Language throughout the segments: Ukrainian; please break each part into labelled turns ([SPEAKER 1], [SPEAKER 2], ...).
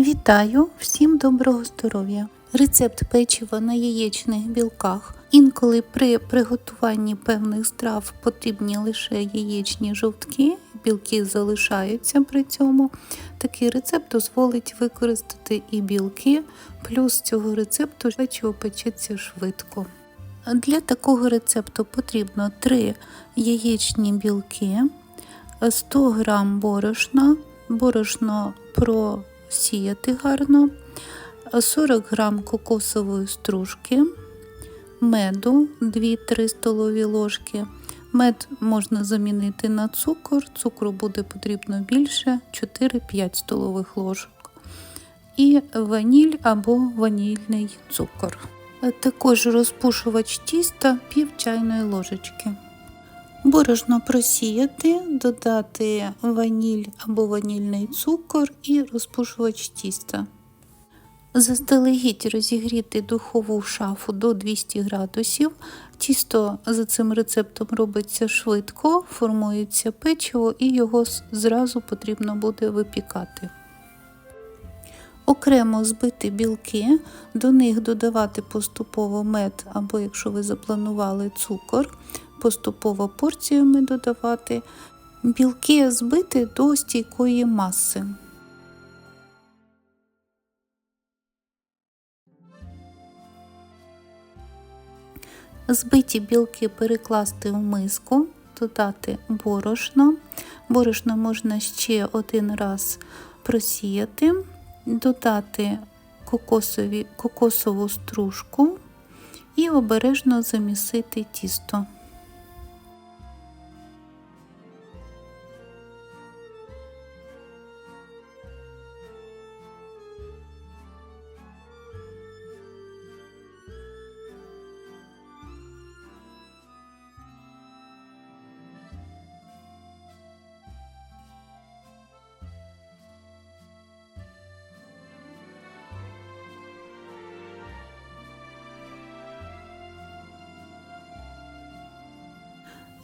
[SPEAKER 1] Вітаю! Всім доброго здоров'я! Рецепт печива на яєчних білках. Інколи при приготуванні певних страв потрібні лише яєчні жовтки, білки залишаються при цьому. Такий рецепт дозволить використати і білки, плюс цього рецепту печиво печеться швидко. Для такого рецепту потрібно 3 яєчні білки, 100 г борошна, борошно просіяти гарно, 40 г кокосової стружки, меду 2-3 столові ложки. Мед можна замінити на цукор, цукру буде потрібно більше 4-5 столових ложок. І ваніль або ванільний цукор. Також розпушувач тіста пів чайної ложечки. Борошно просіяти, додати ваніль або ванільний цукор і розпушувач тіста. Заздалегідь розігріти духову шафу до 200 градусів. Тісто за цим рецептом робиться швидко, формується печиво і його зразу потрібно буде випікати. Окремо збити білки, до них додавати поступово мед, або якщо ви запланували цукор, поступово порціями додавати. Білки збити до стійкої маси. Збиті білки перекласти в миску, додати борошно. Борошно можна ще один раз просіяти, додати кокосові, кокосову стружку і обережно замісити тісто.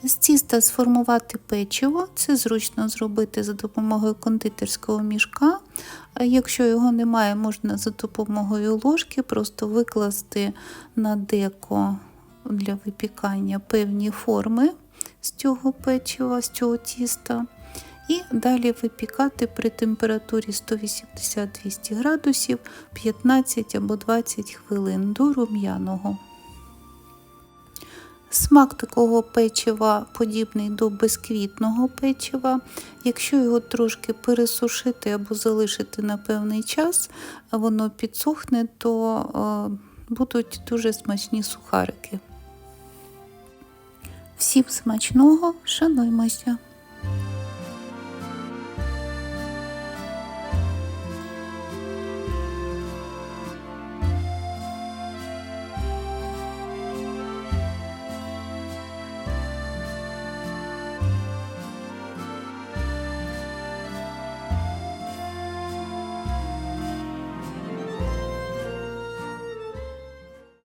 [SPEAKER 1] З тіста сформувати печиво, це зручно зробити за допомогою кондитерського мішка. Якщо його немає, можна за допомогою ложки просто викласти на деко для випікання певні форми з цього печива, з цього тіста. І далі випікати при температурі 180-200 градусів 15 або 20 хвилин до рум'яного. Смак такого печива подібний до безквітного печива. Якщо його трошки пересушити або залишити на певний час, воно підсохне, то е, будуть дуже смачні сухарики. Всім смачного, шануймося!